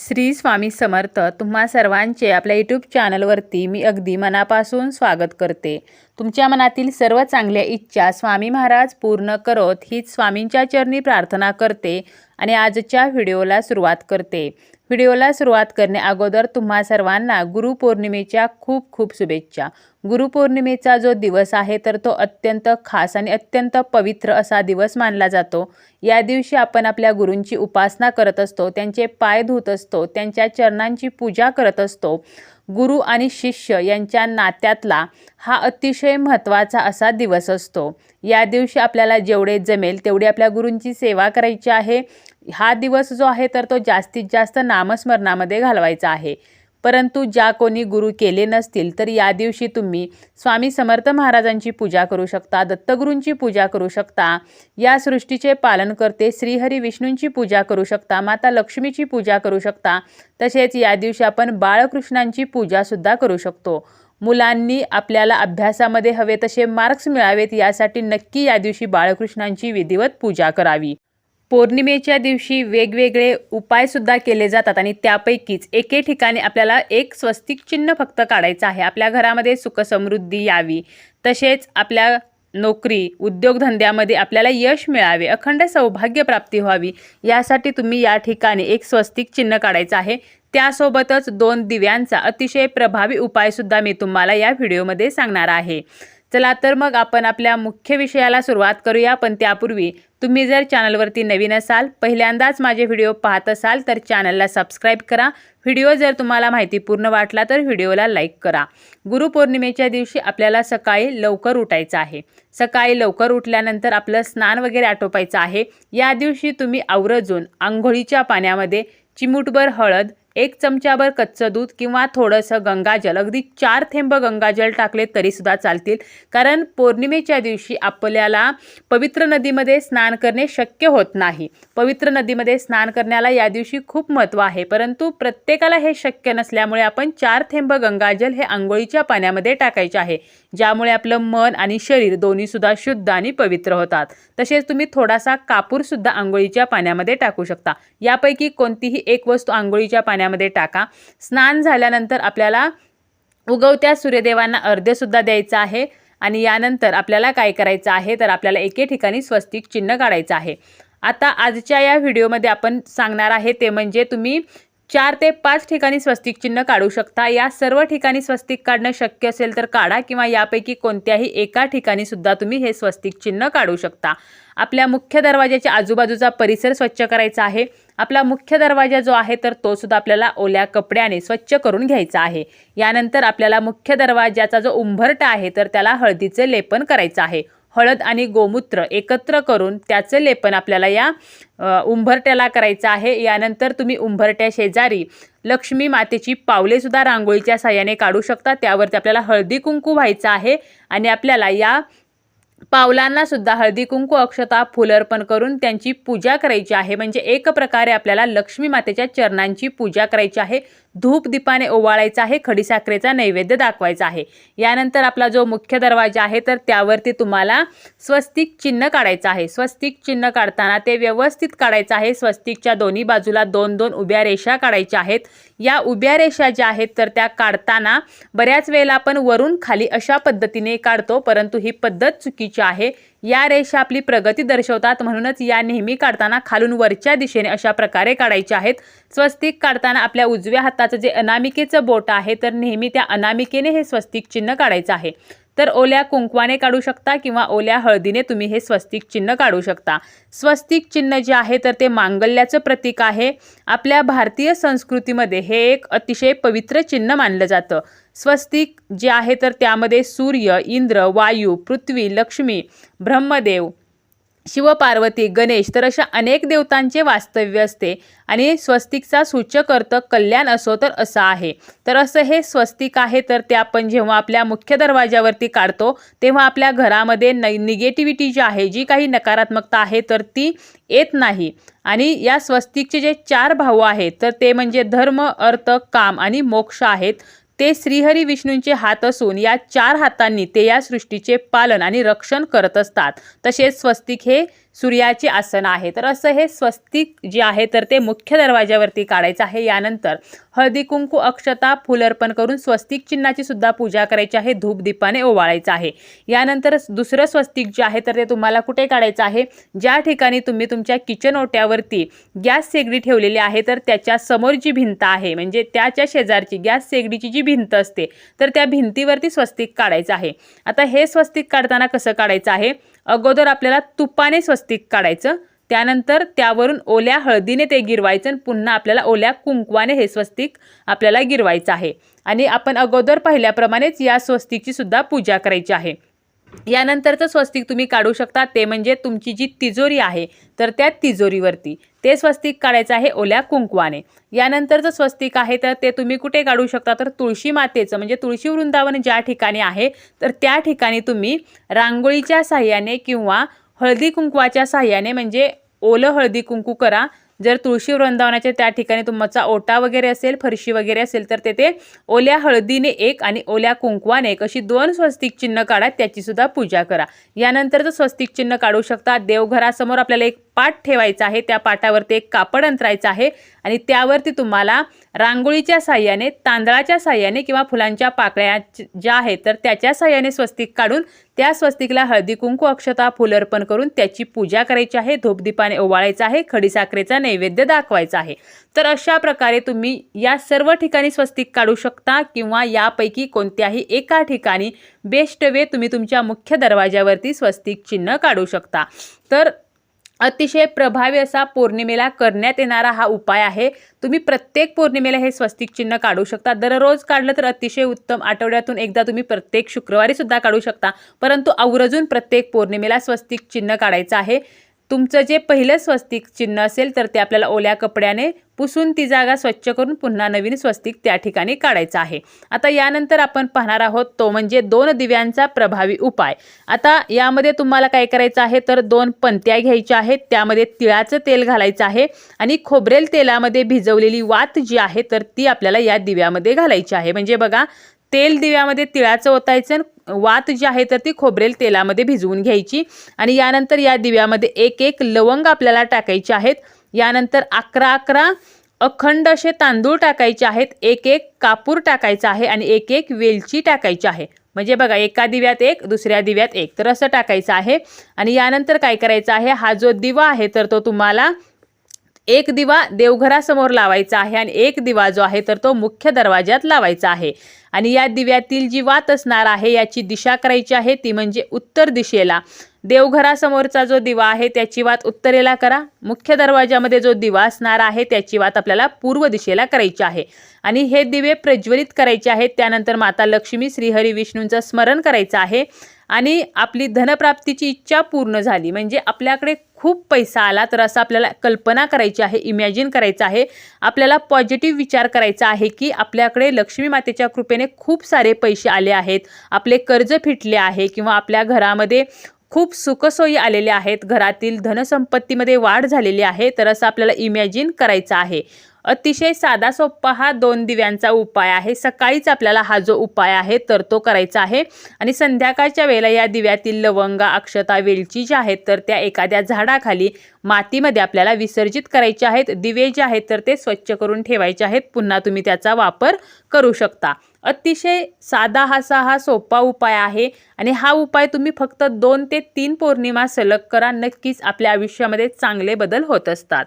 श्री स्वामी समर्थ तुम्हा सर्वांचे आपल्या यूट्यूब चॅनलवरती मी अगदी मनापासून स्वागत करते. तुमच्या मनातील सर्व चांगल्या इच्छा स्वामी महाराज पूर्ण करत हीच स्वामींच्या चरणी प्रार्थना करते आणि आजच्या व्हिडिओला सुरुवात करते. व्हिडिओला सुरुवात करणे अगोदर तुम्हा सर्वांना गुरुपौर्णिमेच्या खूप खूप शुभेच्छा. गुरुपौर्णिमेचा जो दिवस आहे तर तो अत्यंत खास आणि अत्यंत पवित्र असा दिवस मानला जातो. या दिवशी आपण आपल्या गुरूंची उपासना करत असतो त्यांचे पाय धुत असतो त्यांच्या चरणांची पूजा करत असतो. गुरु आणि शिष्य यांच्या नात्यातला हा अतिशय महत्त्वाचा असा दिवस असतो. या दिवशी आपल्याला जेवढे जमेल तेवढी आपल्या गुरूंची सेवा करायची आहे. हा दिवस जो आहे तर तो जास्तीत जास्त नामस्मरणामध्ये घालवायचा आहे. परंतु ज्या कोणी गुरु केले नसतील तर या दिवशी तुम्ही स्वामी समर्थ महाराजांची पूजा करू शकता दत्तगुरूंची पूजा करू शकता या सृष्टीचे पालन करते श्रीहरी विष्णूंची पूजा करू शकता माता लक्ष्मीची पूजा करू शकता तसेच या दिवशी आपण बाळकृष्णांची पूजासुद्धा करू शकतो. मुलांनी आपल्याला अभ्यासामध्ये हवे तसे मार्क्स मिळावेत यासाठी नक्की या दिवशी बाळकृष्णांची विधिवत पूजा करावी. पौर्णिमेच्या दिवशी वेगवेगळे उपायसुद्धा केले जातात आणि त्यापैकीच एके ठिकाणी आपल्याला एक स्वस्तिक चिन्ह फक्त काढायचं आहे. आपल्या घरामध्ये सुखसमृद्धी यावी तसेच आपल्या नोकरी उद्योगधंद्यामध्ये आपल्याला यश मिळावे अखंड सौभाग्य प्राप्ती व्हावी यासाठी तुम्ही या ठिकाणी एक स्वस्तिक चिन्ह काढायचं आहे. त्यासोबतच दोन दिव्यांचा अतिशय प्रभावी उपायसुद्धा मी तुम्हाला या व्हिडिओमध्ये सांगणार आहे. चला तर मग आपण आपल्या मुख्य विषयाला सुरुवात करूया पण त्यापूर्वी तुम्ही जर चॅनलवरती नवीन असाल पहिल्यांदाच माझे व्हिडिओ पाहत असाल तर चॅनलला सबस्क्राईब करा. व्हिडिओ जर तुम्हाला माहितीपूर्ण वाटला तर व्हिडिओला लाईक करा. गुरुपौर्णिमेच्या दिवशी आपल्याला सकाळी लवकर उठायचं आहे. सकाळी लवकर उठल्यानंतर आपलं स्नान वगैरे आटोपायचं आहे. या दिवशी तुम्ही आवर्जून आंघोळीच्या पाण्यामध्ये चिमूटभर हळद एक चमच्याभर कच्चं दूध किंवा थोडंसं गंगाजल. अगदी चार थेंब गंगाजल टाकले तरीसुद्धा चालतील. कारण पौर्णिमेच्या दिवशी आपल्याला पवित्र नदीमध्ये स्नान करणे शक्य होत नाही. पवित्र नदीमध्ये स्नान करण्याला या दिवशी खूप महत्त्व आहे. परंतु प्रत्येकाला हे शक्य नसल्यामुळे आपण चार थेंब गंगाजल हे आंघोळीच्या पाण्यामध्ये टाकायचे आहे. ज्यामुळे आपलं मन आणि शरीर दोन्हीसुद्धा शुद्ध आणि पवित्र होतात. तसेच तुम्ही थोडासा कापूरसुद्धा आंघोळीच्या पाण्यामध्ये टाकू शकता. यापैकी कोणतीही एक वस्तू आंघोळीच्या पाण्यामध्ये टाका. स्नान झाल्यानंतर आपल्याला उगवत्या सूर्यदेवांना अर्ध्यसुद्धा द्यायचं आहे. आणि यानंतर आपल्याला काय करायचं आहे? तर आपल्याला एके ठिकाणी स्वस्तिक चिन्ह काढायचं आहे. आता आजच्या या व्हिडिओमध्ये आपण सांगणार आहे ते म्हणजे तुम्ही चार ते पाच ठिकाणी स्वस्तिक चिन्ह काढू शकता. या सर्व ठिकाणी स्वस्तिक काढणं शक्य असेल तर काढा किंवा यापैकी कोणत्याही एका ठिकाणी सुद्धा तुम्ही हे स्वस्तिक चिन्ह काढू शकता. आपल्या मुख्य दरवाजाच्या आजूबाजूचा परिसर स्वच्छ करायचा आहे. आपला मुख्य दरवाजा जो आहे तर तो सुद्धा आपल्याला ओल्या कपड्याने स्वच्छ करून घ्यायचा आहे. यानंतर आपल्याला मुख्य दरवाजाचा जो उंभरट आहे तर त्याला हळदीचे लेपन करायचं आहे. हळद आणि गोमूत्र एकत्र करून त्याचं लेपन आपल्याला या उंभरट्याला करायचं आहे. यानंतर तुम्ही उंभरट्या शेजारी लक्ष्मी मातेची पावलेसुद्धा रांगोळीच्या साह्याने काढू शकता. त्यावरती आपल्याला हळदी कुंकू व्हायचं आहे आणि आपल्याला या पावलांना सुद्धा हळदी कुंकू अक्षता फुल अर्पण करून त्यांची पूजा करायची आहे. म्हणजे एक प्रकारे आपल्याला लक्ष्मी मातेच्या चरणांची पूजा करायची आहे. धूप दीपाने ओवाळायचा आहे खडीसाखरेचा नैवेद्य दाखवायचा आहे. यानंतर आपला जो मुख्य दरवाजा आहे तर त्यावरती तुम्हाला स्वस्तिक चिन्ह काढायचं आहे. स्वस्तिक चिन्ह काढताना ते व्यवस्थित काढायचं आहे. स्वस्तिकच्या दोन्ही बाजूला दोन दोन उभ्या रेषा काढायच्या आहेत. या उभ्या रेषा ज्या आहेत तर त्या काढताना बऱ्याच वेळेला आपण वरून खाली अशा पद्धतीने काढतो परंतु ही पद्धत चुकीची आहे. या रेषा आपली प्रगती दर्शवतात म्हणूनच या नेहमी काढताना खालून वरच्या दिशेने अशा प्रकारे काढायच्या आहेत. स्वस्तिक काढताना आपल्या उजव्या हाताचं जे अनामिकेचं बोट आहे तर नेहमी त्या अनामिकेने हे स्वस्तिक चिन्ह काढायचं आहे. तर ओल्या कुंकवाने काढू शकता किंवा ओल्या हळदीने तुम्ही हे स्वस्तिक चिन्ह काढू शकता. स्वस्तिक चिन्ह जे आहे तर ते मांगल्याचं प्रतीक आहे. आपल्या भारतीय संस्कृतीमध्ये हे एक अतिशय पवित्र चिन्ह मानलं जातं. स्वस्तिक जे आहे तर त्यामध्ये सूर्य इंद्र वायू पृथ्वी लक्ष्मी ब्रह्मदेव शिवपार्वती गणेश तर अशा अनेक देवतांचे वास्तव्य असते. आणि स्वस्तिकचा सूचक अर्थ कल्याण असो तर असं आहे. तर असं हे स्वस्तिक आहे तर ते आपण जेव्हा आपल्या मुख्य दरवाजावरती काढतो तेव्हा आपल्या घरामध्ये नै निगेटिव्हिटी जी आहे जी काही नकारात्मकता आहे तर ती येत नाही. आणि या स्वस्तिकचे जे चार भाऊ आहेत तर ते म्हणजे धर्म अर्थ काम आणि मोक्ष आहेत. ते श्रीहरी विष्णूंचे हात असून या चार हातांनी ते या सृष्टीचे पालन आणि रक्षण करत असतात. तसेच स्वस्तिक हे सूर्याचे आसन आहे. तर असं हे स्वस्तिक जे आहे तर ते मुख्य दरवाजावरती काढायचं आहे. यानंतर हळदी कुंकू अक्षता फुल अर्पण करून स्वस्तिक चिन्हाची सुद्धा पूजा करायची आहे. धूप दीपाने ओवाळायचं आहे. यानंतर दुसरं स्वस्तिक जे आहे तर ते तुम्हाला कुठे काढायचं आहे? ज्या ठिकाणी तुम्ही तुमच्या किचन ओट्यावरती गॅस शेगडी ठेवलेली आहे तर त्याच्यासमोर जी भिंत आहे म्हणजे त्याच्या शेजारची गॅस शेगडीची जी भिंत असते तर त्या भिंतीवरती स्वस्तिक काढायचं आहे. आता हे स्वस्तिक काढताना कसं काढायचं आहे? अगोदर आपल्याला तुपाने स्वस्तिक काढायचं त्यानंतर त्यावरून ओल्या हळदीने ते गिरवायचं आणि पुन्हा आपल्याला ओल्या कुंकवाने हे स्वस्तिक आपल्याला गिरवायचं आहे. आणि आपण अगोदर पाहिल्याप्रमाणेच या स्वस्तिकची सुद्धा पूजा करायची आहे. यानंतरचं स्वस्तिक तुम्ही काढू शकता. ते म्हणजे तुमची जी तिजोरी आहे तर त्या तिजोरीवरती. ते स्वस्तिक काढायचं आहे ओल्या कुंकवाने. यानंतरचं स्वस्तिक आहे तर ते तुम्ही कुठे काढू शकता? तर तुळशी मातेचं म्हणजे तुळशी वृंदावन ज्या ठिकाणी आहे तर त्या ठिकाणी तुम्ही रांगोळीच्या साह्याने किंवा हळदी कुंकवाच्या साह्याने म्हणजे ओलं हळदी कुंकू करा. जर तुळशी वृंदावनाच्या त्या ठिकाणी तुमचा ओटा वगैरे असेल फरशी वगैरे असेल तर तेथे ओल्या हळदीने एक आणि ओल्या कुंकवाने एक अशी दोन स्वस्तिक चिन्ह काढा त्याची सुद्धा पूजा करा. यानंतरचं स्वस्तिक चिन्ह काढू शकता. देवघरासमोर आपल्याला एक पाट ठेवायचा आहे त्या पाटावरती एक कापड अंतरायचं आहे आणि त्यावरती तुम्हाला रांगोळीच्या साह्याने तांदळाच्या साह्याने किंवा फुलांच्या पाकळ्या ज्या आहेत तर त्याच्या साह्याने स्वस्तिक काढून त्या स्वस्तिकला हळदी कुंकू अक्षता फुल अर्पण करून त्याची पूजा करायची आहे धूपदीपाने ओवाळायचं आहे खडीसाखरेचा नैवेद्य दाखवायचा आहे. तर अशा प्रकारे तुम्ही या सर्व ठिकाणी स्वस्तिक काढू शकता किंवा यापैकी कोणत्याही एका ठिकाणी बेस्ट वे तुम्ही तुमच्या मुख्य दरवाजावरती स्वस्तिक चिन्ह काढू शकता. तर अतिशय प्रभावी असा पौर्णिमेला करण्यात येणारा हा उपाय आहे. तुम्ही प्रत्येक पौर्णिमेला हे स्वस्तिक चिन्ह काढू शकता. दररोज काढलं तर अतिशय उत्तम आठवड्यातून एकदा तुम्ही प्रत्येक शुक्रवारी सुद्धा काढू शकता. परंतु आवर्जून प्रत्येक पौर्णिमेला स्वस्तिक चिन्ह काढायचं आहे. तुमचं जे पहिलं स्वस्तिक चिन्ह असेल तर ते आपल्याला ओल्या कपड्याने पुसून ती जागा स्वच्छ करून पुन्हा नवीन स्वस्तिक त्या ठिकाणी काढायचं आहे. आता यानंतर आपण पाहणार आहोत तो म्हणजे दोन दिव्यांचा प्रभावी उपाय. आता यामध्ये तुम्हाला काय करायचं आहे? तर दोन पंत्या घ्यायच्या आहेत. त्यामध्ये तिळाचं तेल घालायचं आहे आणि खोबरेल तेलामध्ये भिजवलेली वात जी आहे तर ती आपल्याला या दिव्यामध्ये घालायची आहे. म्हणजे बघा तेल दिव्यामध्ये तिळाचं ओतायचं वात जी आहे तर ती खोबरेल तेलामध्ये भिजवून घ्यायची. आणि यानंतर या दिव्यामध्ये एक एक लवंग आपल्याला टाकायचे आहेत. यानंतर अकरा अकरा अखंड असे तांदूळ टाकायचे आहेत. एक एक कापूर टाकायचा आहे आणि एक एक वेलची टाकायची आहे. म्हणजे बघा एका दिव्यात एक दुसऱ्या दिव्यात एक. तर असं टाकायचं आहे. आणि यानंतर काय करायचं आहे? हा जो दिवा आहे तर तो तुम्हाला एक दिवा देवघरासमोर लावायचा आहे आणि एक दिवा जो आहे तर तो मुख्य दरवाज्यात लावायचा आहे. आणि या दिव्यातील जी वात असणार आहे याची दिशा करायची आहे ती म्हणजे उत्तर दिशेला. देवघरासमोरचा जो दिवा आहे त्याची वात उत्तरेला करा. मुख्य दरवाजामध्ये जो दिवा असणार आहे त्याची वात आपल्याला पूर्व दिशेला करायची आहे. आणि हे दिवे प्रज्वलित करायचे आहेत. त्यानंतर माता लक्ष्मी श्रीहरी विष्णूंचं स्मरण करायचं आहे. आणि आपली धनप्राप्तीची इच्छा पूर्ण झाली. म्हणजे आपल्याकडे खूप पैसा आला तर असं आपल्याला कल्पना करायची आहे इमॅजिन करायचं आहे. आपल्याला पॉझिटिव्ह विचार करायचा आहे की आपल्याकडे लक्ष्मी मातेच्या कृपेने खूप सारे पैसे आले आहेत. आपले कर्ज फिटले आहे किंवा आपल्या घरामध्ये खूप सुखसोयी आलेल्या आहेत. घरातील धनसंपत्तीमध्ये वाढ झालेली आहे तर असं आपल्याला इमॅजिन करायचं आहे. अतिशय साधा सोप्पा हा दोन दिव्यांचा उपाय आहे. सकाळीच आपल्याला हा जो उपाय आहे तर तो करायचा आहे. आणि संध्याकाळच्या वेळेला या दिव्यातील लवंगा अक्षता वेलची ज्या आहेत तर त्या एखाद्या झाडाखाली मातीमध्ये आपल्याला विसर्जित करायचे आहेत. दिवे जे आहेत तर ते स्वच्छ करून ठेवायचे आहेत. पुन्हा तुम्ही त्याचा वापर करू शकता. अतिशय साधा हासा हा सोपा उपाय आहे. आणि हा उपाय तुम्ही फक्त दोन ते तीन पौर्णिमा सलग करा. नक्कीच आपल्या आयुष्यामध्ये चांगले बदल होत असतात.